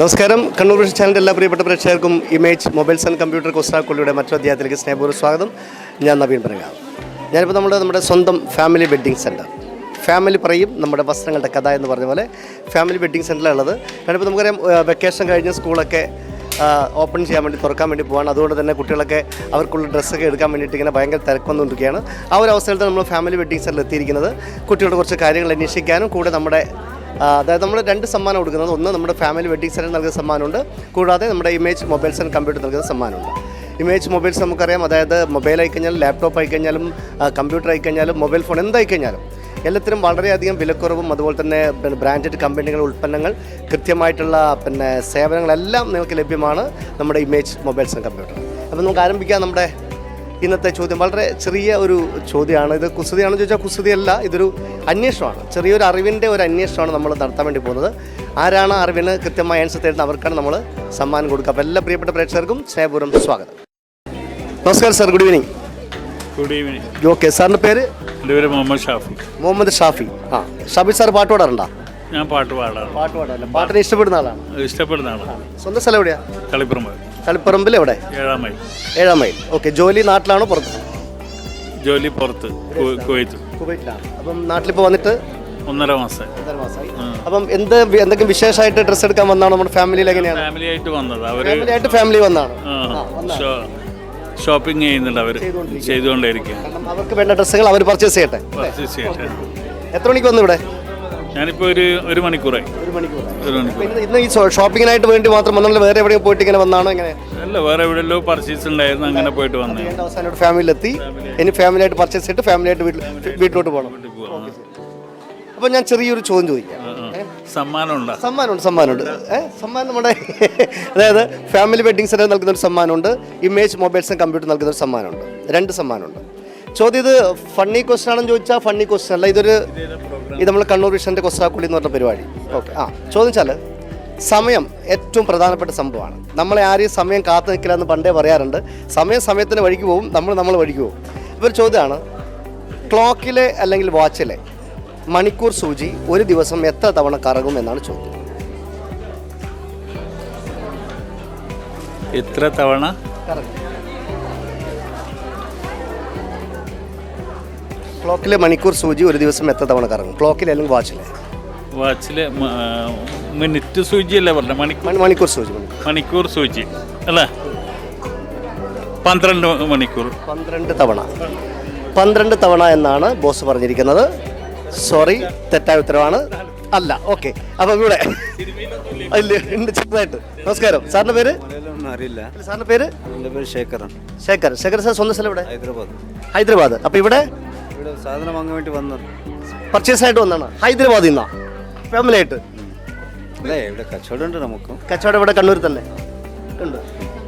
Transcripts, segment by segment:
നമസ്കാരം. കണ്ണൂർ വിഷൻ ചാനലിന്റെ എല്ലാ പ്രിയപ്പെട്ട പ്രേക്ഷകർക്കും ഇമേജ് മൊബൈൽസ് ആൻഡ് കമ്പ്യൂട്ടർ കോസ്റ്റാക്കുള്ളിയുടെ മറ്റൊരു അധ്യായത്തിലേക്ക് സ്നേഹപൂർവം സ്വാഗതം. ഞാൻ നവീൻ പറയുക ഞാനിപ്പോൾ നമ്മുടെ നമ്മുടെ സ്വന്തം ഫാമിലി വെഡ്ഡിംഗ് സെന്റർ ഫാമിലി പറയും നമ്മുടെ വസ്ത്രങ്ങളുടെ കഥ എന്ന് പറഞ്ഞ പോലെ ഫാമിലി വെഡ്ഡിംഗ് സെന്ററിലുള്ളത് ഞാനിപ്പോൾ നമുക്കറിയാം വെക്കേഷൻ കഴിഞ്ഞ് സ്കൂളൊക്കെ ഓപ്പൺ ചെയ്യാൻ വേണ്ടി തുറക്കാൻ വേണ്ടി പോവാണ്. അതുകൊണ്ട് തന്നെ കുട്ടികളൊക്കെ അവർക്കുള്ള ഡ്രസ്സൊക്കെ എടുക്കാൻ വേണ്ടിയിട്ട് ഇങ്ങനെ ഭയങ്കര തിരക്കൊന്നുകൊണ്ടിരിക്കുകയാണ് ആ ഒരു അവസരത്തിൽ നമ്മൾ ഫാമിലി വെഡ്ഡിംഗ് സെന്ററിൽ എത്തിയിരിക്കുന്നത്. കുട്ടികളുടെ കുറച്ച് കാര്യങ്ങൾ അന്വേഷിക്കാനും കൂടെ നമ്മുടെ അതായത് നമ്മൾ രണ്ട് സമ്മാനം കൊടുക്കുന്നത്. ഒന്ന് നമ്മുടെ ഫാമിലി വെഡിങ് സെന്റർ നൽകുന്ന സമ്മാനമുണ്ട്. കൂടാതെ നമ്മുടെ ഇമേജ് മൊബൈൽസ് ആൻഡ് കമ്പ്യൂട്ടർ നൽകുന്ന സമ്മാനമുണ്ട്. ഇമേജ് മൊബൈൽസ് നമുക്കറിയാം. അതായത് മൊബൈൽ ആയിക്കഴിഞ്ഞാലും ലാപ്ടോപ്പ് ആയിക്കഴിഞ്ഞാലും കമ്പ്യൂട്ടർ ആയിക്കഴിഞ്ഞാലും മൊബൈൽ ഫോൺ എന്തായിക്കഴിഞ്ഞാലും എല്ലാത്തിനും വളരെയധികം വിലക്കുറവും അതുപോലെ തന്നെ ബ്രാൻഡഡ് കമ്പനികളുടെ ഉൽപ്പന്നങ്ങൾ കൃത്യമായിട്ടുള്ള പിന്നെ സേവനങ്ങളെല്ലാം നിങ്ങൾക്ക് ലഭ്യമാണ് നമ്മുടെ ഇമേജ് മൊബൈൽസ് ആൻഡ് കമ്പ്യൂട്ടർ അപ്പോൾ നമുക്ക് ആരംഭിക്കാം. നമ്മുടെ ഇന്നത്തെ ചോദ്യം വളരെ ചെറിയ ഒരു ചോദ്യമാണ്. ഇത് കുസൃതിയാണെന്ന് ചോദിച്ചാൽ കുസൃതിയല്ല ഇതൊരു അന്വേഷണമാണ്. ചെറിയൊരു അറിവിന്റെ ഒരു അന്വേഷണമാണ് നമ്മൾ നടത്താൻ വേണ്ടി പോകുന്നത്. ആരാണ് അറിവിന് കൃത്യമായ ആൻസർ തരുന്നത് അവർക്കാണ് നമ്മൾ സമ്മാനം കൊടുക്കുക. അപ്പോൾ എല്ലാ പ്രിയപ്പെട്ട പ്രേക്ഷകർക്കും സ്നേഹപൂർവം സ്വാഗതം. നമസ്കാരം sir good evening good evening okay സാറിന്റെ പേര്? എന്റെ പേര് മുഹമ്മദ് ഷാഫി. മുഹമ്മദ് ഷാഫി. ആ ഷാഫി സാർ പാട്ട് പാടാറുണ്ടോ? ഞാൻ പാട്ട് പാടാറുണ്ട്. പാട്ട് പാടാറില്ല? പാട്ടിനെ ഇഷ്ടപ്പെടുന്ന ആളാണ്. ഇഷ്ടപ്പെടുന്ന ആളാണ്. സ്വന്തം സ്ഥലം എവിടെയാണ് കളിപ്പുറമ്പ് കളിപ്പറമ്പിൽ എവിടെ? ഏഴാം മൈൽ. ഏഴാം മൈൽ. ഓക്കെ ജോലി നാട്ടിലാണോ പുറത്ത്? ജോലി പുറത്ത് കുവൈത്ത് കുവൈറ്റിലാണ്. അപ്പം നാട്ടിലിപ്പോൾ വന്നിട്ട് ഒന്നര മാസം അപ്പം എന്ത് എന്തെങ്കിലും വിശേഷമായിട്ട് ഡ്രസ്സ് എടുക്കാൻ വന്നാണ്? നമ്മുടെ ഫാമിലിയിൽ എങ്ങനെയാണ്? ഫാമിലി ആയിട്ട് വന്നത്. അവർ ഫാമിലി ആയിട്ട് ഫാമിലി വന്നാണ്. ഷോപ്പിംഗ് ചെയ്യുന്നുണ്ട് അവർ ചെയ്തുകൊണ്ടേ അവർക്ക് വേണ്ട ഡ്രസ്സുകൾ അവർ പർച്ചേസ് ചെയ്യട്ടെ. പർച്ചേസ് ചെയ്യട്ടെ. എത്ര മണിക്ക് വന്നു ഇവിടെ? ഞാനിപ്പോൾ ഒരു ഒരു മണിക്കൂറായി. ഒരു മണിക്കൂർ. ഇന്ന് ഈ ഷോപ്പിങ്ങിനായിട്ട് വേണ്ടി മാത്രം വന്നാൽ വേറെ എവിടെയോ പോയിട്ട് ഇങ്ങനെ വന്നാണോ ഇങ്ങനെ? അല്ല വേറെ എവിടെയല്ലോ പർച്ചേസ് ഉണ്ടായിരുന്നു അങ്ങനെ പോയിട്ട് വന്നു. അവസാനോട് അവസാനം ഫാമിലിയിലെത്തി ഇനി ഫാമിലി ആയിട്ട് പർച്ചേസ് ചെയ്തിട്ട് ഫാമിലി ആയിട്ട് വീട്ടിൽ വീട്ടിലോട്ട് പോകണം. അപ്പോൾ ഞാൻ ചെറിയൊരു ചോദ്യം ചോദിക്കാം. സമ്മാനമുണ്ട്? സമ്മാനമുണ്ട് സമ്മാനമുണ്ട്. സമ്മാനം നമ്മുടെ അതായത് ഫാമിലി വെഡിങ് സെന്റർ നൽകുന്ന ഒരു സമ്മാനമുണ്ട്. ഇമേജ് മൊബൈൽസ് ആൻഡ് കമ്പ്യൂട്ടർ നൽകുന്ന ഒരു സമ്മാനമുണ്ട്. രണ്ട് സമ്മാനമുണ്ട്. ചോദ്യം ഇത് ഫണ്ണി ക്വസ്റ്റൻ ആണെന്ന് ചോദിച്ചാൽ ഫണ്ണി ക്വസ്റ്റൻ അല്ല ഇതൊരു ഇത് നമ്മൾ കണ്ണൂർ വിഷന്റെ കൊസ്റ്റാക്കുള്ളി എന്ന് പറഞ്ഞ പരിപാടി. ഓക്കെ ആ ചോദിച്ചാൽ സമയം ഏറ്റവും പ്രധാനപ്പെട്ട സംഭവമാണ്. നമ്മളെ ആരെയും സമയം കാത്തു നിൽക്കില്ല എന്ന് പണ്ടേ പറയാറുണ്ട്. സമയം സമയത്തിന് വഴിക്ക് പോകും നമ്മൾ നമ്മൾ വഴിക്ക് പോകും. ഇപ്പോൾ ഒരു ചോദ്യമാണ് ക്ലോക്കിലെ അല്ലെങ്കിൽ വാച്ചിലെ മണിക്കൂർ സൂചി ഒരു ദിവസം എത്ര തവണ കറങ്ങും എന്നാണ് ചോദ്യം. എത്ര തവണ? ക്ലോക്കിലെ മണിക്കൂർ സൂചി ഒരു ദിവസം എത്ര തവണ കറങ്ങും? ക്ലോക്കിലെ അല്ലെങ്കിൽ വാച്ചിലെ? വാച്ചിലെ മിനിറ്റ് സൂചി അല്ലേ പറഞ്ഞ? മണിക്കൂർ മണി- മണിക്കൂർ സൂചി മണിക്കൂർ സൂചി അല്ലേ? പന്ത്രണ്ട് മണിക്കൂർ. പന്ത്രണ്ട് തവണ. പന്ത്രണ്ട് തവണ എന്നാണ് ബോസ് പറഞ്ഞിരിക്കുന്നത്. സോറി തെറ്റായ ഉത്തരവാണ്. അല്ല ഓക്കെ. അപ്പം ഇവിടെ ഇല്ല ഉണ്ട് ചെറുതായിട്ട്. നമസ്കാരം. സാറിന്റെ പേര്? അറിയില്ല. സാറിന്റെ പേര്? ശേഖരൻ. ശേഖർ ശേഖർ സാർ സ്വന്തം സ്ഥലം ഇവിടെ ഹൈദരാബാദ്. ഹൈദരാബാദ്. അപ്പൊ ഇവിടെ ഇവിടെ സാധനം വാങ്ങാൻ വേണ്ടി വന്നത്. പർച്ചേസ് ആയിട്ട് വന്നാണ്. ഹൈദരാബാദിൽ നിന്നാ. ഫാമിലി ആയിട്ട്. അല്ലേ ഇവിടെ കച്ചവടം ഉണ്ട് നമുക്ക്. കച്ചവടം ഇവിടെ കണ്ണൂർ തന്നെ. ഉണ്ട്.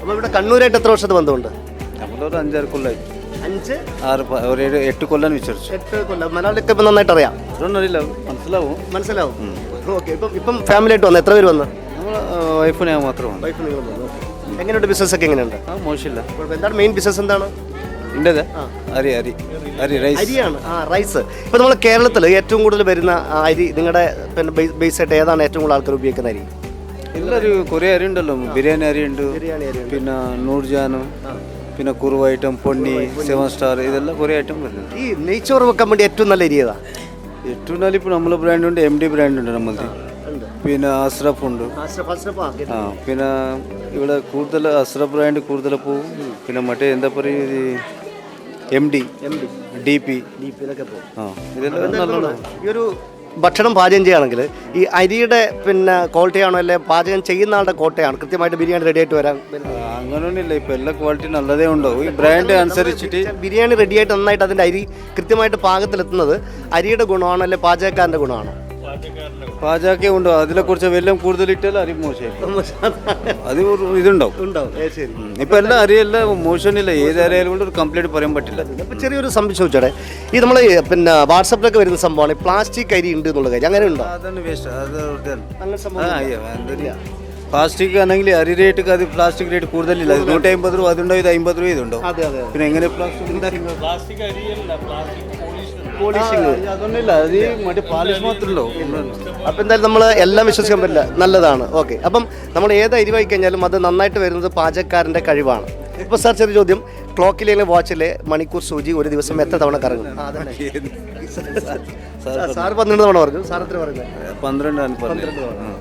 അപ്പോൾ ഇവിടെ കണ്ണൂരായിട്ട് എത്ര വർഷത്തെ ബന്ധമുണ്ട്? നമ്മളൊരു അഞ്ചാറ് കൊല്ലായി. അഞ്ച്? ആറ് പ- ഒരു ഏഴ് എട്ട് കൊല്ലം വിചാരിച്ചു. എട്ട് കൊല്ലം. മലയാളിക്ക് ഇപ്പം നന്നായിട്ട് അറിയാം. അതൊന്നും അറിയില്ല മനസ്സിലാവും. മനസ്സിലാവും ഓക്കെ ഇപ്പം ഇപ്പം ഫാമിലി ആയിട്ട് വന്നു? എത്ര പേര് വന്നു? നമ്മൾ വൈഫിനെ മാത്രം വന്നു വൈഫ് നിങ്ങൾ വന്നു എങ്ങനെയുണ്ട് ബിസിനസ് ഒക്കെ എങ്ങനെയുണ്ട്? ആ മോശമില്ല. കുഴപ്പം. എന്താണ് മെയിൻ ബിസിനസ് എന്താണ്? ഉണ്ടത്? അരി അരി. അരി റൈസ് അരിയാണ്. ആ റൈസ് ഇപ്പം നമ്മൾ കേരളത്തിൽ ഏറ്റവും കൂടുതൽ വരുന്ന അരി നിങ്ങളുടെ പിന്നെ ബേസ് ആയിട്ട് ഏതാണ് ഏറ്റവും കൂടുതൽ ആൾക്കാർ ഉപയോഗിക്കുന്ന അരി? എല്ലാവരും കുറേ അരി ഉണ്ടല്ലോ. ബിരിയാണി അരി ഉണ്ട്. പിന്നെ നൂർജാനും പിന്നെ Kuruva item Ponni seven star ഇതെല്ലാം കുറേ ഐറ്റം വരുന്നത് ഈ നെയ്ച്ചോറ് വെക്കാൻ വേണ്ടി ഏറ്റവും നല്ല അരി ഏതാ? ഏറ്റവും നല്ല ഇപ്പോൾ നമ്മൾ ബ്രാൻഡ് ഉണ്ട് എം ഡി ബ്രാൻഡ് ഉണ്ട് നമ്മളത് പിന്നെ അസ്രഫ് ഉണ്ട്. ആ പിന്നെ ഇവിടെ കൂടുതൽ അസ്രഫ് ബ്രാൻഡ് കൂടുതൽ പോവും പിന്നെ മറ്റേ എന്താ പറയുക എം ഡി ഡി പി ആ. ഇതെല്ലാം നല്ലോണം ഈ ഒരു ഭക്ഷണം പാചകം ചെയ്യുകയാണെങ്കിൽ ഈ അരിയുടെ പിന്നെ ക്വാളിറ്റിയാണോ അല്ലെ പാചകം ചെയ്യുന്ന ആളുടെ കോട്ടയാണ്? കൃത്യമായിട്ട് ബിരിയാണി റെഡി ആയിട്ട് വരാൻ അങ്ങനെയൊന്നുമില്ല ഇപ്പൊ എല്ലാ ക്വാളിറ്റി നല്ലതേ ഉണ്ടോ? ഈ ബ്രാൻഡ് അനുസരിച്ചിട്ട് ബിരിയാണി റെഡി ആയിട്ട് നന്നായിട്ട് അതിന്റെ അരി കൃത്യമായിട്ട് പാകത്തിലെത്തുന്നത് അരിയുടെ ഗുണമാണോ അല്ലെ പാചകക്കാരന്റെ ഗുണമാണോ? പാചകമൊക്കെ ഉണ്ടോ? അതിനെ കുറിച്ച് വല്ലതും കൂടുതൽ ഇട്ടാലും അരി മോശം. അത് ഇതുണ്ടാവും. ഇപ്പൊ എല്ലാം ശരി. ഉം. ഇപ്പം എല്ലാ അരിയെല്ലാം മോശമില്ല ഏത് അരിയാലും കൊണ്ട് ഒരു കംപ്ലീറ്റ് പറയാൻ പറ്റില്ല. ചെറിയൊരു സംശയം ചോദിച്ചോടെ ഈ നമ്മൾ പിന്നെ വാട്സപ്പിലൊക്കെ വരുന്ന സംഭവമാണ് പ്ലാസ്റ്റിക് അരി ഉണ്ട് എന്നുള്ള കാര്യം. അങ്ങനെ ഉണ്ടോ? അതാണ് വേസ്റ്റ്. അങ്ങനെ. പ്ലാസ്റ്റിക് ആണെങ്കിൽ അരി റേറ്റ് അത് പ്ലാസ്റ്റിക് റേറ്റ് കൂടുതലില്ല. നൂറ്റി അമ്പത് രൂപ അതുണ്ടോ ഇത് അമ്പത് രൂപ ഇതുണ്ടോ? പിന്നെ എങ്ങനെ പ്ലാസ്റ്റിക് പ്ലാസ്റ്റിക് അരിയല്ല പ്ലാസ്റ്റിക് പോളിഷ് പോളിഷിങ് അതൊന്നുമില്ല. അത് ഈ മറ്റേ പാലിഷ് മാത്രമല്ലോ അപ്പം എന്തായാലും നമ്മൾ എല്ലാം വിശ്വസിക്കാൻ പറ്റില്ല. നല്ലതാണ്. ഓക്കെ. അപ്പം നമ്മൾ ഏത് അരിവായി കഴിഞ്ഞാലും അത് നന്നായിട്ട് വരുന്നത് പാചകക്കാരന്റെ കഴിവാണ്. ഇപ്പോൾ സാർ ചെറിയ ചോദ്യം. ക്ലോക്കിലെ വാച്ചിലെ മണിക്കൂർ സൂചി ഒരു ദിവസം എത്ര തവണ കറങ്ങും? സാർ പന്ത്രണ്ട് തവണ പറഞ്ഞു. സാർ എത്ര പറയുന്നത് പന്ത്രണ്ടാണ് തവണ.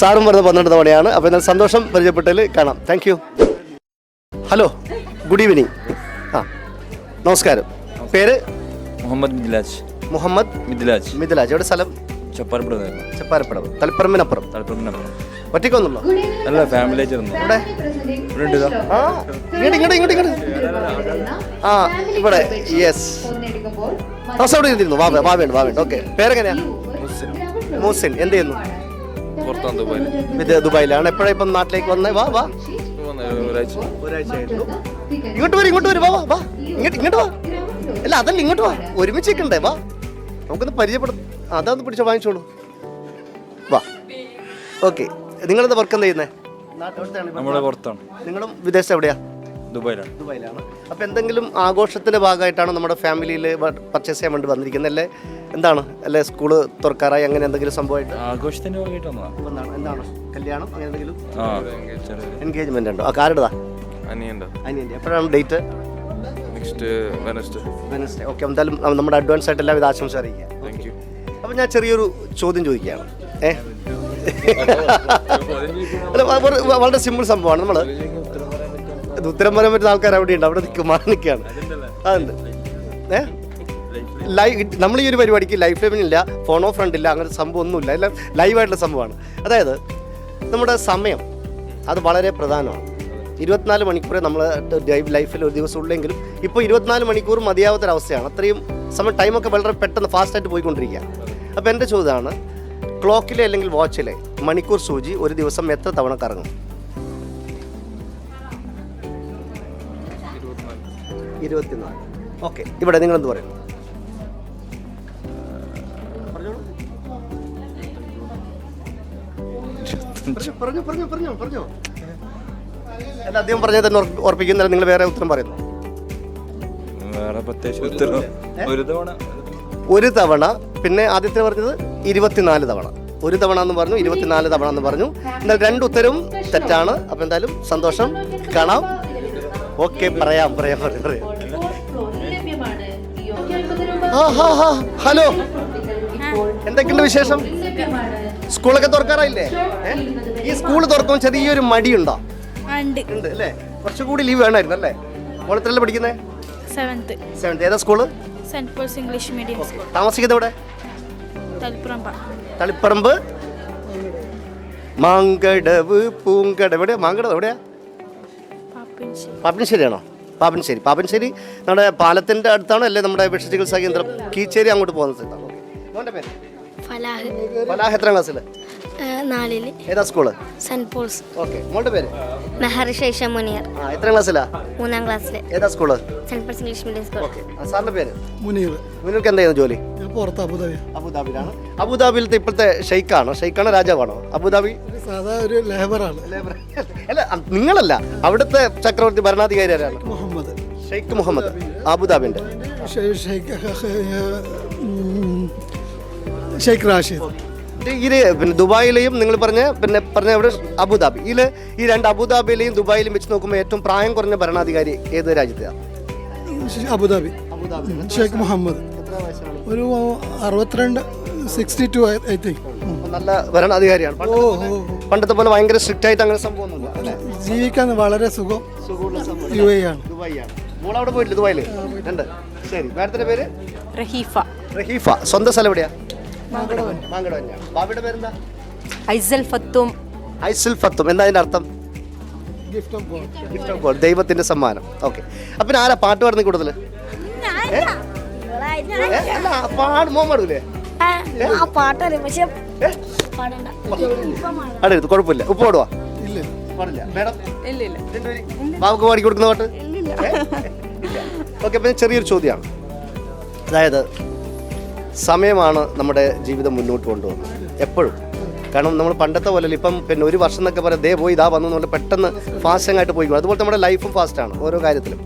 സാറും പറഞ്ഞത് പന്ത്രണ്ട് തവണയാണ്. അപ്പോൾ എന്നാൽ സന്തോഷം പരിചയപ്പെട്ടതിൽ കാണാം. Thank you hello good evening ആ നമസ്കാരം. പേര്? മുഹമ്മദ് മിദ്ലാജ്. മുഹമ്മദ് മിദ്ലാജ്. മിദ്ലാജ്. എവിടെ സ്ഥലം? ചപ്പാരപ്പുഴ ചെപ്പാരപ്പടവ് തളിപ്പറമ്പിനപ്പുറം. തലപ്പറമ്പിനപ്പുറം ഒറ്റയ്ക്കൊന്നുള്ളോ? അല്ല ഫാമിലി ആയിട്ട് ഇവിടെ ഇങ്ങോട്ട് ഇങ്ങോട്ട് ഇങ്ങോട്ട് ഇങ്ങോട്ട് ആ ഇവിടെ. യെസ് അവിടെ ഇരുന്നിരുന്നു. വാ വാ വേണ്ട വാ വേണ്ട. ഓക്കെ പേരെങ്ങനെയാ? മൂസിൻ എന്ത് ചെയ്യുന്നു? പുറത്താണ് ദുബായിൽ. ഇത് ദുബായിലാണ്. എപ്പോഴാണ് ഇപ്പം നാട്ടിലേക്ക് വന്നേ? വാ വാ. ഒരാഴ്ച. ഒരാഴ്ചയായിട്ടുള്ളൂ ഇങ്ങോട്ട് വരും ഇങ്ങോട്ട് വരും. വാ വാ. ഇങ്ങോട്ട് ഇങ്ങോട്ട് വാ. അല്ല അതല്ല ഇങ്ങോട്ട് വാ. ഒരുമിച്ച് നിൽക്കണ്ടേ വാ. നമുക്കൊന്ന് പരിചയപ്പെടും അതൊന്ന് പിടിച്ച വാങ്ങിച്ചോളൂ. വാ. ഓക്കെ. നിങ്ങളെന്താ വർക്ക് എന്താ ചെയ്യുന്നത് പുറത്താണ്. നിങ്ങളും വിദേശത്ത് എവിടെയാ? ദുബായിലാണ്. ദുബായിലാണ്. അപ്പോൾ എന്തെങ്കിലും ആഘോഷത്തിന്റെ ഭാഗമായിട്ടാണ് നമ്മുടെ ഫാമിലിയിൽ പർച്ചേസ് ചെയ്യാൻ വേണ്ടി വന്നിരിക്കുന്നത്? അല്ലേ? എന്താണ്? അല്ലെ സ്കൂൾ തുറക്കാറായി അങ്ങനെ എന്തെങ്കിലും സംഭവമായിട്ട്? ആഘോഷത്തിന്റെ ഭാഗമായിട്ട് എന്താണ് എന്താണ്? കല്യാണം അങ്ങനെ എന്തെങ്കിലും? എൻഗേജ്മെന്റ് ഉണ്ടോ? ആ കാർഡാ അനിയന്റെ. എപ്പോഴാണ് date next Wednesday Wednesday okay എന്തായാലും നമ്മുടെ അഡ്വാൻസ് ആയിട്ട് എല്ലാവിധ ആശംസ അറിയിക്കാം. താങ്ക് യു അപ്പം ഞാൻ ചെറിയൊരു ചോദ്യം ചോദിക്കുകയാണ്. ഏ? വളരെ സിമ്പിൾ സംഭവമാണ് നമ്മൾ ഉത്തരം പറയാൻ പറ്റുന്ന ആൾക്കാർ അവിടെ ഉണ്ട് അവിടെ നിൽക്കും മാറി നിൽക്കുകയാണ്. അതുണ്ട് ഏ? ലൈവ് നമ്മൾ ഈ ഒരു പരിപാടിക്ക് ലൈഫ് ടൈമിനില്ല ഫോണോ ഫ്രണ്ട് ഇല്ല അങ്ങനെ സംഭവം ഒന്നുമില്ല. എല്ലാം ലൈവായിട്ടുള്ള സംഭവമാണ്. അതായത് നമ്മുടെ സമയം അത് വളരെ പ്രധാനമാണ്. ഇരുപത്തിനാല് മണിക്കൂറേ നമ്മൾ ലൈഫിൽ ഒരു ദിവസം ഉള്ളെങ്കിലും ഇപ്പോൾ ഇരുപത്തിനാല് മണിക്കൂർ മതിയാവാത്തൊരവസ്ഥയാണ് അത്രയും സമയം ടൈമൊക്കെ വളരെ പെട്ടെന്ന് ഫാസ്റ്റായിട്ട് പോയിക്കൊണ്ടിരിക്കുക. അപ്പോൾ എന്റെ ചോദ്യമാണ് ക്ലോക്കിലെ അല്ലെങ്കിൽ വാച്ചിലെ മണിക്കൂർ സൂചി ഒരു ദിവസം എത്ര തവണ കറങ്ങും? ഇരുപത്തിനാല്. ഓക്കെ ഇവിടെ നിങ്ങൾ എന്ത് പറയും പറഞ്ഞോ പറഞ്ഞോ പറഞ്ഞോ പറഞ്ഞോ. അല്ല അദ്ദേഹം പറഞ്ഞത് തന്നെ ഉറപ്പി- ഉറപ്പിക്കുന്നില്ല നിങ്ങൾ വേറെ ഉത്തരം പറയുന്നു? വേറെ പ്രത്യേകിച്ച് ഉത്തരം ഒരു തവണ. ഒരു തവണ. പിന്നെ ആദ്യത്തെ പറഞ്ഞത് ഇരുപത്തിനാല് തവണ. ഒരു തവണ എന്ന് പറഞ്ഞു ഇരുപത്തിനാല് തവണ എന്ന് പറഞ്ഞു. എന്നാൽ രണ്ട് ഉത്തരവും തെറ്റാണ്. അപ്പം എന്തായാലും സന്തോഷം. കാണാം. ഓക്കെ പറയാം പറയാം പറയാം പറയാം. ഹലോ. എന്തൊക്കെയുണ്ട് വിശേഷം? സ്കൂളൊക്കെ തുറക്കാറായില്ലേ? ഈ സ്കൂൾ തുറക്കുമ്പോൾ ചെറിയൊരു മടിയുണ്ടോ? ഉണ്ട് ഉണ്ട് അല്ലേ? കുറച്ചുകൂടി ലീവ് വേണമായിരുന്നു അല്ലേ? മോളത്തിലല്ലേ പഠിക്കുന്നത് സെവൻത്ത് സെവൻത്ത് ഏതാ school saint Paul's English medium school താമസിക്കുന്നത് എവിടെ? തളിപ്പറമ്പ. തളിപ്പറമ്പ്? മാങ്കടവ് പൂങ്കടവ്. എവിടെയാ? മാങ്കടവ് എവിടെയാ? പാപ്പിൻശ്ശേരി. പാപ്പനശ്ശേരിയാണോ പാപ്പനശ്ശേരി പാപ്പനശ്ശേരി നമ്മുടെ പാലത്തിന്റെ അടുത്താണോ അല്ലേ നമ്മുടെ വിഷ ചികിത്സാ കേന്ദ്രം. കീച്ചേരി അങ്ങോട്ട് പോകുന്ന സ്ഥലത്താണ്. ഓക്കേ. മോന്റെ പേര്? ഫലാഹ്. ഫലാഹ് എത്രാം ക്ലാസ്സിൽ നാലിൽ. ഏതാ സ്കൂൾ സെന്റ് പോൾസ് ഓക്കെ മോളുടെ പേര്? ശേഷ മുനിയർ ആ എത്ര ക്ലാസ്സിലാ മൂന്നാം ക്ലാസ്സിലെ ഏതാ school saint Paul's English medium school okay സാറിന്റെ പേര്? മുനീർ. മുനീർക്ക് എന്തായിരുന്നു ജോലി? ഞാൻ പുറത്ത് അബുദാബി അബുദാബിയിലാണ്. അബുദാബിയിലത്തെ ഇപ്പോഴത്തെ ഷെയ്ക്കാണോ ഷെയ്ക്കാണോ രാജാവാണോ? അബുദാബി? സാധാ ഒരു ലേബറാണ്. അല്ല അ- നിങ്ങളല്ല. അവിടുത്തെ ചക്രവർത്തി ഭരണാധികാരി ആരാണ്? Muhammad. Sheikh Muhammad. അബുദാബിന്റെ. Sheikh Rashid. ഇത് ഇതിൽ പിന്നെ ദുബായിലെയും നിങ്ങൾ പറഞ്ഞ പിന്നെ പറഞ്ഞ ഇവിടെ അബുദാബി. ഇതിൽ ഈ രണ്ട് അബുദാബിയിലെയും ദുബായിലും വെച്ച് നോക്കുമ്പോൾ ഏറ്റവും പ്രായം കുറഞ്ഞ ഭരണാധികാരി ഏത് രാജ്യത്തെയാണ് Abu Dhabi. Sheikh Sheikh Mohammed. ഒരു അറുപത്തിരണ്ട് സിക്സ്റ്റി ടു ഐ തിങ്ക്. നല്ല ഭരണാധികാരിയാണ്. പണ്ടത്തെ- പോലെ ഭയങ്കര സ്ട്രിക്റ്റ് ആയിട്ട് അങ്ങനെ സംഭവം അല്ലേ? ജീവിക്കാൻ വളരെ സുഖം. യു എ ആണ്. അവിടെ പോയിട്ടില്ല ഉണ്ട് ശരി. മാഡത്തിന്റെ പേര്? റഹീഫ. റഹീഫ. സ്വന്തം സ്ഥലം എവിടെയാ? ബാബിയുടെ പേരെന്താ? ഐസൽ ഫത്തും. ഐസൽ ഫത്തും. എന്താ അതിന്റെ അർത്ഥം? Gift of God. ഗിഫ്റ്റ് ദൈവത്തിന്റെ സമ്മാനം. ഓക്കെ. അപ്പൊ ആരാ പാട്ട് പാടുന്ന കൂടുതൽ പാടൂലേ? കുഴപ്പമില്ല. ഉപ്പ് പാടുവാ? ഇല്ല. പാടില്ല. മേഡം? ബാബുക്ക് പാടി കൊടുക്കുന്ന പാട്ട് ഓക്കെ അപ്പൊ ചെറിയൊരു ചോദ്യമാണ്. അതായത് സമയമാണ് നമ്മുടെ ജീവിതം മുന്നോട്ട് കൊണ്ടുപോകുന്നത്. എപ്പോഴും. കാരണം നമ്മൾ പണ്ടത്തെ പോലെ ഇപ്പം പിന്നെ ഒരു വർഷം എന്നൊക്കെ പറയാം ദേ പോയി ഇതാ വന്നു എന്നുള്ള പെട്ടെന്ന് ഫാസ്റ്റിംഗ് ആയിട്ട് പോയിക്കോളും. അതുപോലെ നമ്മുടെ ലൈഫും ഫാസ്റ്റാണ് ഓരോ കാര്യത്തിലും.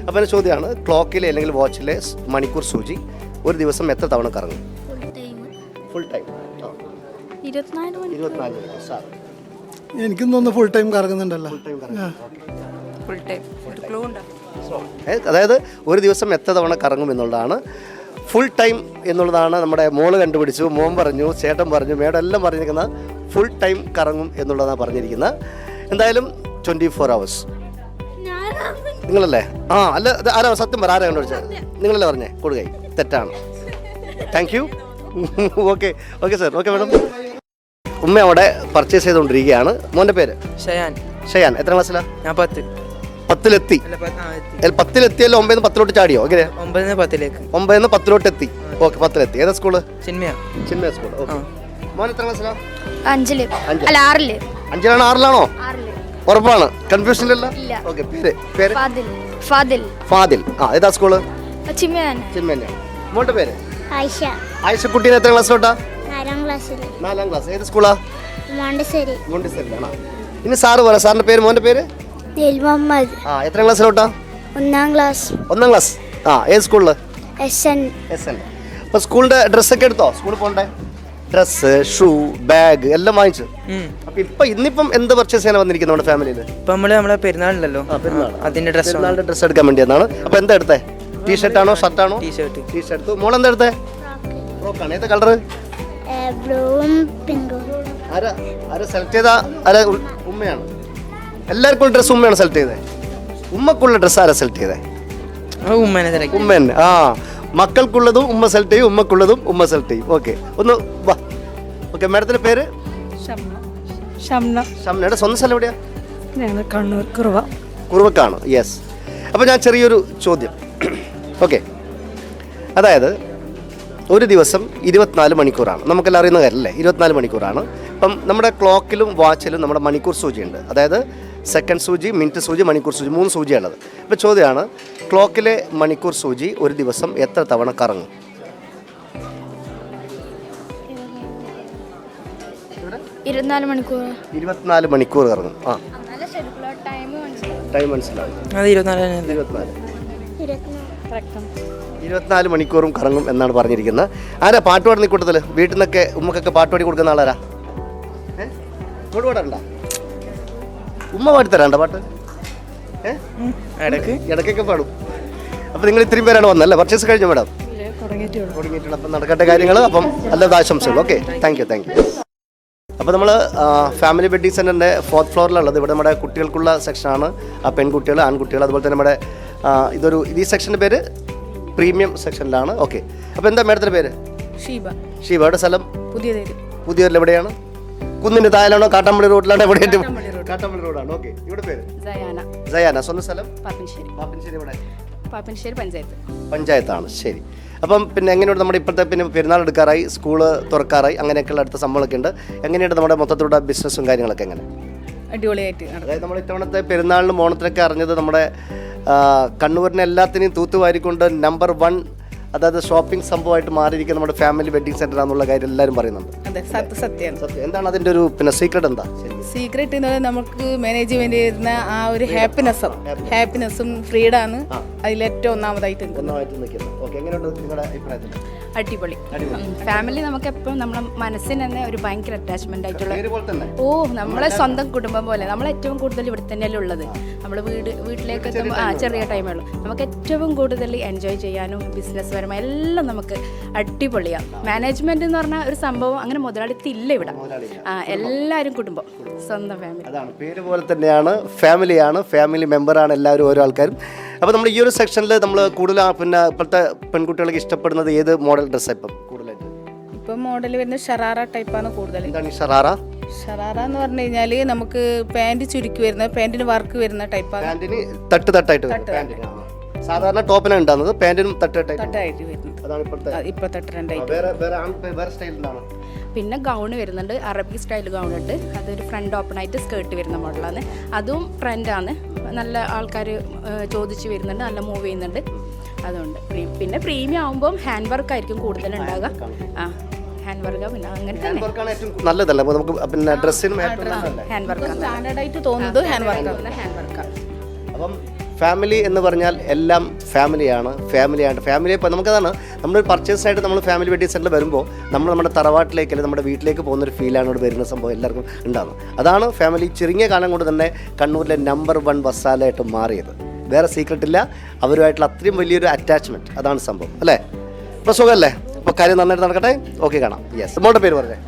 അപ്പോൾ എന്റെ ചോദ്യമാണ് ക്ലോക്കിലെ അല്ലെങ്കിൽ വാച്ചിലെ മണിക്കൂർ സൂചി ഒരു ദിവസം എത്ര തവണ കറങ്ങും? ഫുൾ ടൈം ഇരുപത്തിനാല് സാർ. എനിക്കും തോന്നുന്നു ഫുൾ ടൈം കറങ്ങുന്നുണ്ടല്ലോ. ആ. ടൈം ഒരു ക്ലൂ ഉണ്ട്? ഏ, അതായത് ഒരു ദിവസം എത്ര തവണ കറങ്ങും എന്നുള്ളതാണ് ഫുൾ ടൈം എന്നുള്ളതാണ് നമ്മുടെ മോൾ കണ്ടുപിടിച്ചു മോൻ പറഞ്ഞു ചേട്ടൻ പറഞ്ഞു മേഡം എല്ലാം പറഞ്ഞിരിക്കുന്നത് ഫുൾ ടൈം കറങ്ങും എന്നുള്ളതാണ് പറഞ്ഞിരിക്കുന്നത്. എന്തായാലും ട്വന്റി ഫോർ അവേഴ്സ് നിങ്ങളല്ലേ? ആ അല്ല ആരാ? സത്യം പറ ആരാ കണ്ടുപിടിച്ചത്? നിങ്ങളല്ലേ പറഞ്ഞേ? കൊടുക്കൈ തെറ്റാണ്. Thank you okay okay sir okay madam ഉമ്മ അവിടെ പർച്ചേസ് ചെയ്തുകൊണ്ടിരിക്കുകയാണ്. മോന്റെ പേര്? ഷയാൻ. ഷയാൻ. എത്ര ക്ലാസ്സിലാണ് ഞാൻ പത്ത്. പത്തിലെത്തി. പത്തിലെത്തിയല്ലോ ഒമ്പതിന്ന് പത്തിലോട്ട് ചാടിയോ? എങ്ങനെ? ഒമ്പതിന് പത്തിലേക്ക്. ഒമ്പതിന്ന് പത്തിലോട്ട് എത്തി. ഓക്കെ പത്തിലെത്തി. ഏതാ school? Chinmaya. Chinmaya school okay. മോൻ എത്ര ക്ലാസ്സിലാ? അഞ്ചിൽ. അഞ്ച്. അല്ല ആറിൽ. അഞ്ചിലാണോ ആറിലാണോ? ആറിൽ. ഉറപ്പാണ്. കൺഫ്യൂഷൻ ഇല്ലല്ലോ ഇല്ല. ഓക്കെ പേര് പേര്? ഫാദിൽ. ഫാദിൽ. ഫാദിൽ. ആ ഏതാ സ്കൂൾ? ചിന്മയ മോന്റെ പേര്? ആയിഷ. ആയിഷ കുട്ടീനെ എത്ര ക്ലാസ്സിലോട്ടാ? നാലാം ക്ലാസ്സിൽ നാലാം ക്ലാസ്. ഏത് സ്കൂളാ? മോണ്ടിസേരി. മോണ്ടിസേരി ആണോ ഇനി സാറ് പറ സാറിന്റെ പേര് മോന്റെ പേര്? മുഹമ്മദ്. ആ എത്ര ക്ലാസ്സിലോട്ടാ ഒന്നാം ക്ലാസ്. ഒന്നാം ക്ലാസ്. ആ ഏത് സ്കൂളിൽ? S N. S N. അപ്പോൾ സ്കൂളിന്റെ ഡ്രസ്സൊക്കെ എടുത്തോ? സ്കൂളിൽ പോകണ്ടേ? ഡ്രസ്സ് ഷൂ ബാഗ് എല്ലാം വാങ്ങിച്ചു. അപ്പൊ ഇപ്പൊ ഇന്നിപ്പം എന്ത് പർച്ചേസ് ചെയ്യാൻ വന്നിരിക്കുന്നത് നമ്മുടെ ഫാമിലിയിൽ ഇപ്പൊ നമ്മൾ നമ്മളെ പെരുന്നാളുണ്ടല്ലോ അതിന്റെ ഡ്രസ് പെരുന്നാളിന്റെ ഡ്രസ്സ് എടുക്കാൻ വേണ്ടിയെന്നാണ്. അപ്പൊ എന്താ എടുത്തേ? ടീ ഷർട്ട് ആണോ ഷർട്ട് ആണോ? ടീഷർട്ട് ടീ ഷർട്ട് മോൾ എന്താ എടുത്തേ? ഫ്രോക്കാണ് ഏത് കളറ് ബ്ലൂവും പിങ്കും. ആരാ? ആരാ സെലക്ട് ചെയ്ത ആരാ ഉമ്മയാണ്? എല്ലാവർക്കും ഡ്രസ്സ് ഉമ്മയാണ് സെലക്ട് ചെയ്തത് ഉമ്മക്കുള്ള ഡ്രസ്സ് ആരാ സെലക്ട് ചെയ്തത് ഉമ്മേനെ തിരക്കി ഉമ്മ തന്നെ ആ മക്കൾക്കുള്ളതും ഉമ്മ സെലക്ട് ചെയ്യും ഉമ്മക്കുള്ളതും ഉമ്മ സെലക്ട് ചെയ്യും. ഓക്കെ ഒന്ന് വാ. ഓക്കെ മാഡത്തിന്റെ പേര്? ഷംന. ഷംനയുടെ സ്വന്തം സ്ഥലം എവിടെയാ? ഞങ്ങൾ കണ്ണൂർ കുറവ. കുറുവക്കാണ്. യെസ് അപ്പോൾ ഞാൻ ചെറിയൊരു ചോദ്യം. ഓക്കെ അതായത് ഒരു ദിവസം ഇരുപത്തിനാല് മണിക്കൂറാണ്. നമുക്കെല്ലാം അറിയുന്ന കാര്യമല്ലേ? ഇരുപത്തിനാല് മണിക്കൂറാണ്. ഇപ്പം നമ്മുടെ ക്ലോക്കിലും വാച്ചിലും നമ്മുടെ മണിക്കൂർ സൂചിയുണ്ട്. അതായത് സെക്കൻഡ് സൂചി മിനിറ്റ് സൂചി മണിക്കൂർ സൂചി മൂന്ന് സൂചിയാണത്. ഇപ്പോൾ ചോദ്യമാണ് ക്ലോക്കിലെ മണിക്കൂർ സൂചി ഒരു ദിവസം എത്ര തവണ കറങ്ങും? ഇരുപത്തിനാല് മണിക്കൂർ. ഇരുപത്തിനാല് മണിക്കൂർ കറങ്ങും. ആ. ടൈം ടൈം മനസ്സിലാവും. ഇരുപത്തിനാല് മണിക്കൂറും കറങ്ങും എന്നാണ് പറഞ്ഞിരിക്കുന്നത്. ആരാ പാട്ട് പാടുന്ന കൂട്ടത്തിൽ വീട്ടിൽ നിന്നൊക്കെ ഉമ്മക്കൊക്കെ പാട്ട് പാടി കൊടുക്കുന്ന ആളാരാ? ഇങ്ങോട്ട് പാടാറുണ്ടോ ഉമ്മ പാടിത്തരാണ്ട പാട്ട്. ഇടയ്ക്ക് ഇടയ്ക്കൊക്കെ പാടും. അപ്പൊ നിങ്ങൾ ഇത്രയും പേരാണ് വന്നല്ലേ? പർച്ചേസ് കഴിഞ്ഞു മാഡം തുടങ്ങിയിട്ടുള്ള. അപ്പം നടക്കട്ടെ കാര്യങ്ങൾ അപ്പം നല്ല ആശംസകൾ okay thank you thank you അപ്പോൾ നമ്മൾ ഫാമിലി വെഡ്ഡിംഗ് സെന്ററിന്റെ ഫോർത്ത് ഫ്ലോറിലുള്ളത് ഇവിടെ നമ്മുടെ കുട്ടികൾക്കുള്ള സെക്ഷനാണ് ആ പെൺകുട്ടികൾ ആൺകുട്ടികൾ അതുപോലെ തന്നെ നമ്മുടെ ഇതൊരു ഇത് ഈ സെക്ഷന്റെ പേര് പ്രീമിയം സെക്ഷനിലാണ് ഓക്കെ അപ്പോൾ എന്താ മേഡത്തിന്റെ പേര്? ഷീബ. ഷീബയുടെ സ്ഥലം? പുതിയ പുതിയ പുതിയൊരു എവിടെയാണ്? കുന്നിന്റെ താഴെയാണോ കാട്ടാമ്പള്ളി റോഡിലാണോ എവിടെ കാട്ടാമ്പള്ളി റോഡാണ്. ഓക്കെ. ഇവിടെ പേര്? സയാന. സ്വന്തം സ്ഥലം? പാപ്പൻശ്ശേരി. പാപ്പൻശ്ശേരി ഇവിടെ പാപ്പൻശ്ശേരി പഞ്ചായത്ത്. പഞ്ചായത്താണ്. ശരി. അപ്പം പിന്നെ എങ്ങനെയുണ്ട് നമ്മുടെ ഇപ്പോഴത്തെ പിന്നെ പെരുന്നാൾ എടുക്കാറായി സ്കൂൾ തുറക്കാറായി അങ്ങനെയൊക്കെയുള്ള അടുത്ത സംഭവങ്ങളൊക്കെ ഉണ്ട്. എങ്ങനെയുണ്ട് നമ്മുടെ മൊത്തത്തിലുള്ള ബിസിനസ്സും കാര്യങ്ങളൊക്കെ എങ്ങനെ? അടിപൊളിയായിട്ട് അതായത് നമ്മൾ ഇത്തവണത്തെ പെരുന്നാളിനും ഓണത്തിനൊക്കെ അറിഞ്ഞത് നമ്മുടെ കണ്ണൂരിനെ എല്ലാത്തിനെയും തൂത്തുവാരിക്കൊണ്ട് നമ്പർ വൺ അതായത് ഷോപ്പിംഗ് സംഭവമായിട്ട് മാറിയിരിക്കുന്ന നമ്മുടെ ഫാമിലി വെഡിങ് സെന്റർ ആണെന്നുള്ള കാര്യം എല്ലാവരും പറയുന്നുണ്ട്. അതെ സത്യ സത്യം. എന്താണ് അതിന്റെ ഒരു പിന്നെ സീക്രട്ട് എന്താ? സീക്രട്ട് എന്ന് നമുക്ക് മാനേജ്മെന്റ് ചെയ്യുന്ന ആ ഒരു ഹാപ്പിനെസ്സും ഹാപ്പിനെസ്സും ഫ്രീഡാണ് അതിലേറ്റവും ഒന്നാമതായിട്ട് നിൽക്കുന്നത്. ഒന്നായിട്ട് നിൽക്കുന്നത്. ഓക്കെ എങ്ങനെയുണ്ട് നിങ്ങളുടെ അഭിപ്രായത്തിൽ? അടിപൊളി. ഫാമിലി നമുക്ക് എപ്പോഴും നമ്മുടെ മനസ്സിന് തന്നെ ഒരു ഭയങ്കര അറ്റാച്ച്മെന്റ് ആയിട്ടുള്ള ഓ നമ്മളെ സ്വന്തം കുടുംബം പോലെ. നമ്മൾ ഏറ്റവും കൂടുതൽ ഇവിടെ തന്നെയല്ലേ ഉള്ളത്. നമ്മൾ വീട് വീട്ടിലേക്ക് എത്തുമ്പോൾ ആ ചെറിയ ടൈമേ ഉള്ളൂ. നമുക്ക് ഏറ്റവും കൂടുതൽ എൻജോയ് ചെയ്യാനും ബിസിനസ് പരമായി എല്ലാം നമുക്ക് അടിപൊളിയാണ് മാനേജ്മെന്റ് എന്ന് പറഞ്ഞാൽ ഒരു സംഭവം അങ്ങനെ മുതലാളിത്തി ഇല്ല ഇവിടെ. ആ എല്ലാവരും കുടുംബം. സ്വന്തം ഫാമിലി അതാണ്. പേര് പോലെ തന്നെയാണ്. ഫാമിലിയാണ് ഫാമിലി മെമ്പറാണ് എല്ലാവരും ഓരോ ആൾക്കാരും. അപ്പോൾ നമ്മൾ ഈ ഒരു സെക്ഷനിൽ നമ്മൾ കൂടുതൽ പിന്നെ ഇപ്പോഴത്തെ പെൺകുട്ടികൾക്ക് ഇഷ്ടപ്പെടുന്നത് ഏത് മോഡൽ ഡ്രസ്സാണ് ഇപ്പം കൂടുതലായിട്ട്? ഇപ്പം മോഡൽ വരുന്ന ഷറാറ ടൈപ്പാണ് കൂടുതൽ എന്താണ് ഈ ഷറാറ? ഷറാറ എന്ന് പറഞ്ഞു കഴിഞ്ഞാൽ നമുക്ക് പാന്റ് ചുരുക്കി വരുന്ന പാന്റിന് വർക്ക് വരുന്ന ടൈപ്പാണ് പാന്റിന് തട്ട് തട്ടായിട്ട് വരും പാന്റിന് ആ. സാധാരണ ടോപ്പിനാണ് ഉണ്ടാകുന്നത് പാന്റിനും തട്ട് തട്ടായിട്ട് തട്ടായിട്ട് വരുന്നത്. അതാണ് ഇപ്പോഴത്തെ ഇപ്പോഴത്തെ ട്രെൻഡായിട്ട് വേറെ വേറെ ആൺ വേറെ സ്റ്റൈൽ എന്താണ് പിന്നെ ഗൗൺ വരുന്നുണ്ട്. അറബിക് സ്റ്റൈൽ ഗൗൺ ഉണ്ട്. അതൊരു ഫ്രണ്ട് ഓപ്പൺ ആയിട്ട് സ്കേർട്ട് വരുന്ന മോഡലാണ് അതും ട്രെൻഡാണ് നല്ല ആൾക്കാർ ചോദിച്ച് വരുന്നുണ്ട്. നല്ല മൂവ് ചെയ്യുന്നുണ്ട്. അതുകൊണ്ട് പിന്നെ പ്രീമിയം ആകുമ്പം ഹാൻഡ് വർക്ക് ആയിരിക്കും കൂടുതൽ ഉണ്ടാകുക ആ ഹാൻഡ് വർക്ക് പിന്നെ അങ്ങനെ തന്നെ. വർക്കാണ് ഏറ്റവും നല്ലതല്ല? നമുക്ക് പിന്നെ ഡ്രസ്സിനും ഹാൻഡ് വർക്ക് ഹാൻഡ് ആയിട്ട് തോന്നുന്നത് ഹാൻഡ് വർക്ക് ഹാൻഡ് വർക്കാണ് അപ്പം ഫാമിലി എന്ന് പറഞ്ഞാൽ എല്ലാം ഫാമിലിയാണ്. ഫാമിലിയാണ് ഫാമിലി ഇപ്പോൾ നമുക്കതാണ് നമ്മൾ പർച്ചേസായിട്ട് നമ്മൾ ഫാമിലി വെഡിങ് സെന്ററിൽ വരുമ്പോൾ നമ്മൾ നമ്മുടെ തറവാട്ടിലേക്ക് അല്ലെങ്കിൽ നമ്മുടെ വീട്ടിലേക്ക് പോകുന്നൊരു ഫീലാണ് ഇവിടെ വരുന്ന സംഭവം എല്ലാവർക്കും ഉണ്ടാകുന്നത് അതാണ് ഫാമിലി ചെറിയ കാലം കൊണ്ട് തന്നെ കണ്ണൂരിലെ നമ്പർ വൺ വസാലയായിട്ട് മാറിയത്. വേറെ സീക്രട്ട് ഇല്ല. അവരുമായിട്ടുള്ള അത്രയും വലിയൊരു അറ്റാച്ച്മെന്റ് അതാണ് സംഭവം. അല്ലേ? പ്രസുഖമല്ലേ സുഖമല്ലേ? അപ്പോൾ കാര്യം നന്നായിട്ട് നടക്കട്ടെ? ഓക്കെ കാണാം. യെസ് നമ്മളുടെ പേര് പറഞ്ഞേ.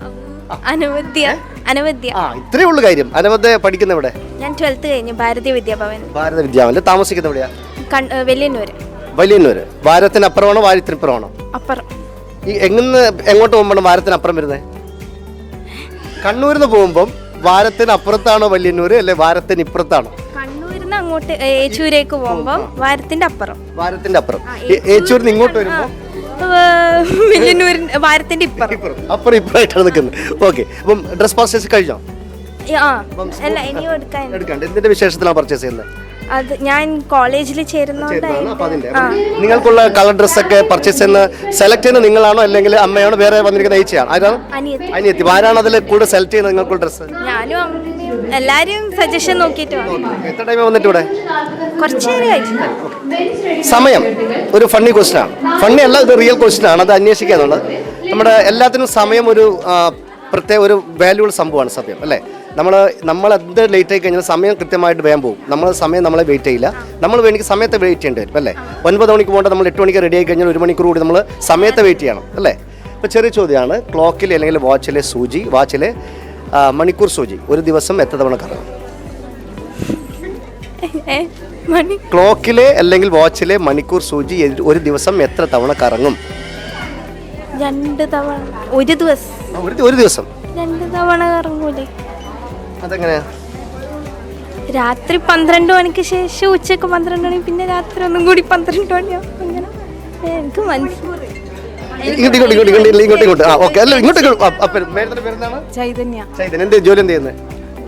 അനവധ്യ അനവധ്യ. ആ ഇത്രേ ഉള്ളൂ കാര്യം. അനവധ പഠിക്കുന്ന ഇവിടെ ഞാൻ ട്വൽത്ത് കഴിഞ്ഞു ഭാരതീയ വിദ്യാഭവൻ. ഭാരത വിദ്യാമല്ലേ താമസിക്കുന്ന എവിടെയാ? വെല്ലിയന്നൂര് വലിയന്നൂര് വാരത്തിനപ്പുറമാണോ വാരത്തിനപ്പുറമാണോ അപ്പുറം. ഈ എങ്ങനെ എങ്ങോട്ട് പോകുമ്പോൾ വാരത്തിനപ്പുറം വരുന്നത് കണ്ണൂരിൽ നിന്ന് പോകുമ്പം വാരത്തിനപ്പുറത്താണോ വലിയന്നൂര് അല്ലെ വാരത്തിന് ഇപ്പുറത്താണോ കണ്ണൂരിൽ അങ്ങോട്ട് ഏച്ചൂരേക്ക് പോകുമ്പോൾ വാരത്തിന്റെ അപ്പുറം. വാരത്തിന്റെ അപ്പുറം. ഏച്ചൂരിൽ നിന്ന് ഇങ്ങോട്ട് വരുമ്പോൾ വെല്ലിയന്നൂരിന്റെ വാരത്തിന്റെ ഇപ്പുറം. അപ്പുറം ഇപ്പുറമായിട്ടാണ് നിൽക്കുന്നത്. ഓക്കെ അപ്പം ഡ്രസ് പർച്ചേസ് കഴിഞ്ഞോ? അല്ല ഇനി എടുക്കാൻ. എടുക്കണ്ട. എന്തിന്റെ വിശേഷത്തിലാണ് പർച്ചേസ് ചെയ്യുന്നത്? അത് ഞാൻ കോളേജിൽ. അതിന്റെ. നിങ്ങൾക്കുള്ള കളർ ഡ്രസ്സൊക്കെ പർച്ചേസ് ചെയ്യുന്ന സെലക്ട് ചെയ്യുന്ന നിങ്ങളാണോ അല്ലെങ്കിൽ അമ്മയാണോ? വേറെ വന്നിരിക്കുന്ന ഏച്ചിയാണ്? ആരാണ്? അനിയത്തി. ആരാണ് അതിൽ കൂടെ സെലക്ട് ചെയ്യുന്നത് നിങ്ങൾക്കുള്ള ഡ്രസ്സ് ഞാനും എല്ലാരും സജഷൻ നോക്കിയിട്ട് എത്ര ടൈം വന്നിട്ട് ഇവിടെ? സമയം ഒരു ഫണ്ണി ക്വസ്റ്റൻ ആണ് ഫണ്ണി അല്ല ഇത് റിയൽ ക്വസ്റ്റൻ ആണ്. അത് അന്വേഷിക്കാന്നുള്ളത് നമ്മുടെ എല്ലാത്തിനും സമയം ഒരു പ്രത്യേക ഒരു വാല്യൂബിൾ സംഭവമാണ് സമയം അല്ലേ? നമ്മൾ നമ്മൾ എന്ത് ലേറ്റ് ആയി കഴിഞ്ഞാൽ സമയം കൃത്യമായിട്ട് വേഗം പോകും. നമ്മൾ സമയം നമ്മളെ വെയിറ്റ് ചെയ്യില്ല. നമ്മൾ വേണമെങ്കിൽ സമയത്തെ വെയിറ്റ് ചെയ്യേണ്ടി വരും അല്ലേ? ഒൻപത് മണിക്ക് പോകേണ്ട നമ്മൾ എട്ട് മണിക്ക് റെഡി ആയി കഴിഞ്ഞാൽ ഒരു മണിക്കൂർ കൂടി നമ്മൾ സമയത്തെ വെയിറ്റ് ചെയ്യണം അല്ലേ? അപ്പോൾ ചെറിയ ചോദ്യമാണ്. ക്ലോക്കിൽ അല്ലെങ്കിൽ വാച്ചിലെ സൂചി വാച്ചിലെ മണിക്കൂർ സൂചി. ഒരു ദിവസം എത്ര തവണ കറങ്ങും? മണി ക്ലോക്കിലെ അല്ലെങ്കിൽ വാച്ചിലെ മണിക്കൂർ സൂചി ഒരു ദിവസം എത്ര തവണ കറങ്ങും? രണ്ട് തവണ. ഒരു ദിവസം. ഒരു ഒരു ദിവസം. രണ്ട് തവണ കറങ്ങൂലേ? അതെങ്ങനെയാ? രാത്രി പന്ത്രണ്ട് മണിക്ക് ശേഷം ഉച്ചയ്ക്ക് പന്ത്രണ്ട് മണി പിന്നെ രാത്രി ഒന്നും കൂടി പന്ത്രണ്ട് മണിയാവും. അങ്ങനെ. എനിക്ക് മനസ്സിലായി ഇങ്ങോട്ട് ഇങ്ങോട്ട് ഇങ്ങോട്ട് ഇങ്ങോട്ട് ഇങ്ങോട്ട് ഇങ്ങോട്ട്. ആ ഓക്കെ. അല്ല ഇങ്ങോട്ട് ഇങ്ങോട്ട്. ആ, ആ, പേര്- മേഡത്തിന്റെ പേരെന്താണ്? ചൈതന്യ. ചൈതൻ എന്ത് ജോലി എന്ത് ചെയ്യുന്നത്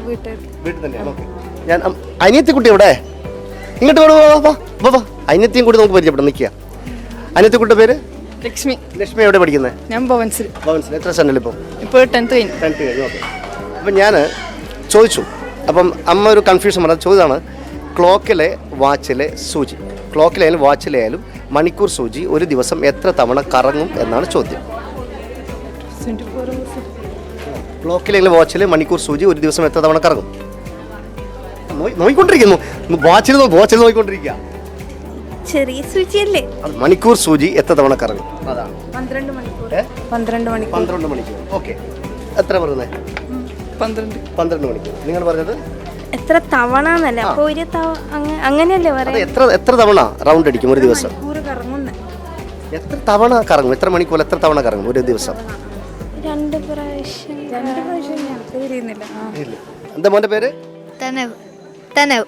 വീട്ടിൽ വീട്ടിൽ തന്നെയാണ് ഓക്കെ. ഞാൻ അനിയത്തി കുട്ടി എവിടെ? ഇങ്ങോട്ട് വാ, വാ, വാ, വാ. കൂടി നമുക്ക് പരിചയപ്പെടാം. നിൽക്കുക അനിയത്തി കൂട്ട പേര്? ലക്ഷ്മി. ലക്ഷ്മി എവിടെ പഠിക്കുന്നത് ഞാൻ ഭവൻസിൽ. ഭവൻസിൽ. എത്ര സ്റ്റാൻഡിൽ ഇപ്പോൾ ഇപ്പോൾ ടെൻത്ത് കഴിഞ്ഞു. ടെൻത്ത് കഴിഞ്ഞു ഓക്കെ. അപ്പം ഞാൻ ചോദിച്ചു. അപ്പം അമ്മ ഒരു കൺഫ്യൂഷൻ പറഞ്ഞത് ചോദ്യമാണ് ക്ലോക്കിലെ വാച്ചിലെ സൂചി. ക്ലോക്കിലായാലും വാച്ചിലായാലും മണിക്കൂർ സൂചി ഒരു ദിവസം എത്ര തവണ കറങ്ങും എന്നാണ് ചോദ്യം. ക്ലോക്കിലെങ്കിലും വാച്ചിൽ മണിക്കൂർ സൂചി ഒരു ദിവസം എത്ര തവണ കറങ്ങും? നോയിക്കൊണ്ടിരിക്കുന്നു. വാച്ചിൽ വാച്ചിൽ നോയിക്കൊണ്ടിരിക്കുക. ചെറിയ സൂചിയല്ലേ? അല്ലേ മണിക്കൂർ സൂചി എത്ര തവണ കറങ്ങും? അതാണ്. പന്ത്രണ്ട് മണിക്കൂർ? പന്ത്രണ്ട് മണിക്കൂർ. പന്ത്രണ്ട് മണിക്കൂർ. ഓക്കെ. എത്ര പറഞ്ഞേ? പന്ത്രണ്ട്. പന്ത്രണ്ട് മണിക്കൂർ. നിങ്ങൾ പറഞ്ഞത്? എത്ര തവണ എന്നല്ല അപ്പൊ ഒരു അങ്ങനെയല്ലേ അത് എത്ര എത്ര തവണ റൗണ്ട് അടിക്കും ഒരു ദിവസം? എത്ര തവണ കറങ്ങും? എത്ര മണിക്കൂർ എത്ര തവണ കറങ്ങും ഒരു ദിവസം? രണ്ട് പ്രാവശ്യം. രണ്ട് പ്രാവശ്യം ഞാൻ. അറിയുന്നില്ല ആ. എന്താ മോന്റെ പേര്? തനവ്. തനവ്.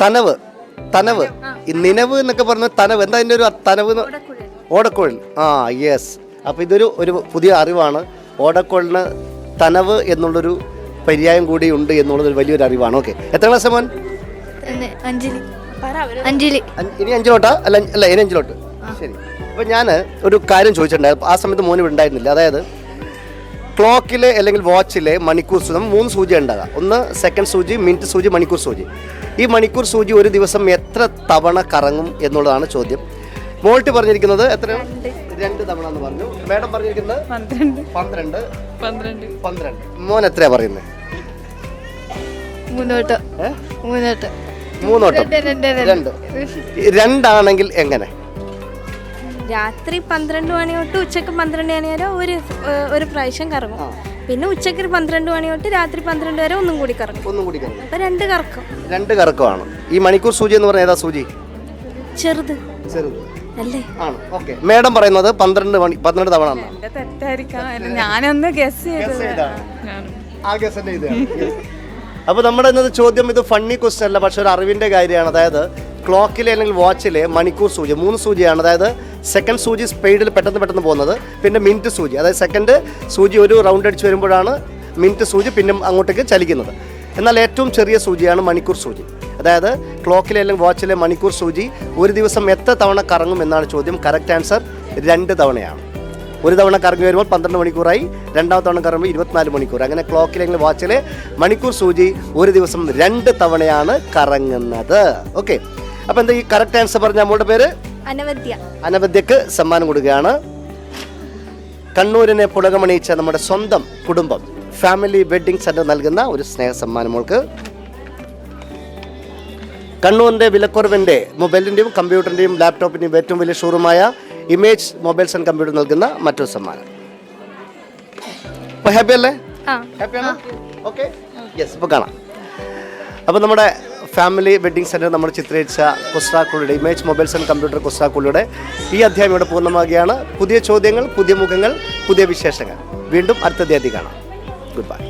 തനവ്. തനവ്. നിലവ് എന്നൊക്കെ പറഞ്ഞ തനവ്. എന്താ അതിന്റെ ഒരു തനവ്? ഓടക്കുഴൽ. ആ യെസ് അപ്പോൾ ഇതൊരു ഒരു പുതിയ അറിവാണ്. ഓടക്കുഴലിന് തനവ് എന്നുള്ളൊരു പര്യായം കൂടി ഉണ്ട് എന്നുള്ളത് ഒരു വലിയൊരു അറിവാണ്. ഓക്കെ എത്ര ക്ലാസ് മോൻ? അഞ്ചിലി ഇനി അഞ്ചിലോട്ടാ? അല്ല അഞ്ച്- അല്ല ഇനി അഞ്ചിലോട്ട്. ശരി. അപ്പോൾ ഞാൻ ഒരു കാര്യം ചോദിച്ചിട്ടുണ്ടായിരുന്നു. ആ സമയത്ത് മോന് ഇവിടെ ഉണ്ടായിരുന്നില്ല. അതായത് ക്ലോക്കിലെ അല്ലെങ്കിൽ വാച്ചിലെ മണിക്കൂർ സൂചി മൂന്ന് സൂചി ഉണ്ടാകാം. ഒന്ന് സെക്കൻഡ് സൂചി മിനിറ്റ് സൂചി മണിക്കൂർ സൂചി. ഈ മണിക്കൂർ സൂചി ഒരു ദിവസം എത്ര തവണ കറങ്ങും എന്നുള്ളതാണ് ചോദ്യം. മോൾട്ട് പറഞ്ഞിരിക്കുന്നത് എത്രയാണ്? രണ്ട്. തവണ എന്ന് പറഞ്ഞു. മേഡം പറഞ്ഞിരിക്കുന്നത് പന്ത്രണ്ട്. പന്ത്രണ്ട്. പന്ത്രണ്ട്. മോൻ എത്രയാ പറയുന്നത് മൂന്നോട്ട്? മുന്നോട്ട്. മൂന്നോട്ടം. രണ്ട്. രണ്ടാണെങ്കിൽ എങ്ങനെ? രാത്രി പന്ത്രണ്ട് മണി തൊട്ട് ഉച്ചയ്ക്ക് പന്ത്രണ്ട് മണി വരെ ഒരു ഒരു പ്രാവശ്യം കറങ്ങും. പിന്നെ ഉച്ചയ്ക്ക് പന്ത്രണ്ട് മണി തൊട്ട് രാത്രി പന്ത്രണ്ട് വരെ ഒന്നും കൂടി കറങ്ങും. ഒന്നും കൂടി കറങ്ങും. അപ്പൊ രണ്ട് കറക്കും. രണ്ട് കറക്കമാണ്. ഈ മണിക്കൂർ സൂചി എന്ന് പറഞ്ഞാൽ ഏതാ സൂചി? ചെറുത്. ചെറുത്. അല്ലേ? ആണ്. ഓക്കെ. മേഡം പറയുന്നത് പന്ത്രണ്ട് മണി പന്ത്രണ്ട് തവണ തെറ്റായിരിക്കാം. ഞാനൊന്ന് ഗസ് ചെയ്തത്. അപ്പോൾ നമ്മുടെ ഇന്നത്തെ ചോദ്യം ഇത് ഫണ്ണി ക്വസ്റ്റൻ അല്ല പക്ഷെ ഒരു അറിവിന്റെ കാര്യമാണ്. അതായത് ക്ലോക്കിലെ അല്ലെങ്കിൽ വാച്ചിലെ മണിക്കൂർ സൂചി മൂന്ന് സൂചിയാണ്. അതായത് സെക്കൻഡ് സൂചി സ്പീഡിൽ പെട്ടെന്ന് പെട്ടെന്ന് പോകുന്നത്. പിന്നെ മിനിറ്റ് സൂചി അതായത് സെക്കൻഡ് സൂചി ഒരു റൗണ്ട് അടിച്ച് വരുമ്പോഴാണ് മിനിറ്റ് സൂചി പിന്നെ അങ്ങോട്ടേക്ക് ചലിക്കുന്നത്. എന്നാൽ ഏറ്റവും ചെറിയ സൂചിയാണ് മണിക്കൂർ സൂചി. അതായത് ക്ലോക്കിലെ അല്ലെങ്കിൽ വാച്ചിലെ മണിക്കൂർ സൂചി ഒരു ദിവസം എത്ര തവണ കറങ്ങും എന്നാണ് ചോദ്യം. കറക്റ്റ് ആൻസർ രണ്ട് തവണയാണ്. ഒരു തവണ കറങ്ങി വരുമ്പോൾ പന്ത്രണ്ട് മണിക്കൂറായി രണ്ടാമത്തെ തവണ കറങ്ങുമ്പോൾ ഇരുപത്തിനാല് മണിക്കൂർ. അങ്ങനെ ക്ലോക്കിലെങ്കിൽ വാച്ചിലെ മണിക്കൂർ സൂചി ഒരു ദിവസം രണ്ട് തവണയാണ് കറങ്ങുന്നത്. ഓക്കെ അപ്പോൾ എന്താ ഈ കറക്റ്റ് ആൻസർ പറഞ്ഞ നമ്മളുടെ പേര്? അനവധ്യ. അനവധ്യക്ക് സമ്മാനം കൊടുക്കുകയാണ്. കണ്ണൂരിനെ പുളകമണിയിച്ച നമ്മുടെ സ്വന്തം കുടുംബം ഫാമിലി വെഡ്ഡിംഗ് സെന്റർ നൽകുന്ന ഒരു സ്നേഹ സമ്മാനം മോൾക്ക്. കണ്ണൂരിന്റെ വിലക്കുറവിന്റെ മൊബൈലിന്റെയും കമ്പ്യൂട്ടറിന്റെയും ലാപ്ടോപ്പിന്റെയും ഏറ്റവും വലിയ ഷോറൂമായ ഇമേജ് മൊബൈൽസ് ആൻഡ് കമ്പ്യൂട്ടർ നൽകുന്ന മറ്റൊരു സമ്മാനം. അപ്പോൾ ഹാപ്പി അല്ലേ? ആ. ഓക്കെ യെസ് ഇപ്പോൾ കാണാം. അപ്പോൾ നമ്മുടെ ഫാമിലി വെഡ്ഡിംഗ് സെന്റർ നമ്മൾ ചിത്രീകരിച്ച കൊസ്റ്റാക്കുളിയുടെ ഇമേജ് മൊബൈൽസ് ആൻഡ് കമ്പ്യൂട്ടർ കൊസ്റ്റാക്കുളിയുടെ ഈ അധ്യായം ഇവിടെ പൂർണമാകുകയാണ് പുതിയ ചോദ്യങ്ങൾ പുതിയ മുഖങ്ങൾ പുതിയ വിശേഷങ്ങൾ. വീണ്ടും അടുത്ത തീയതി കാണാം. Good bye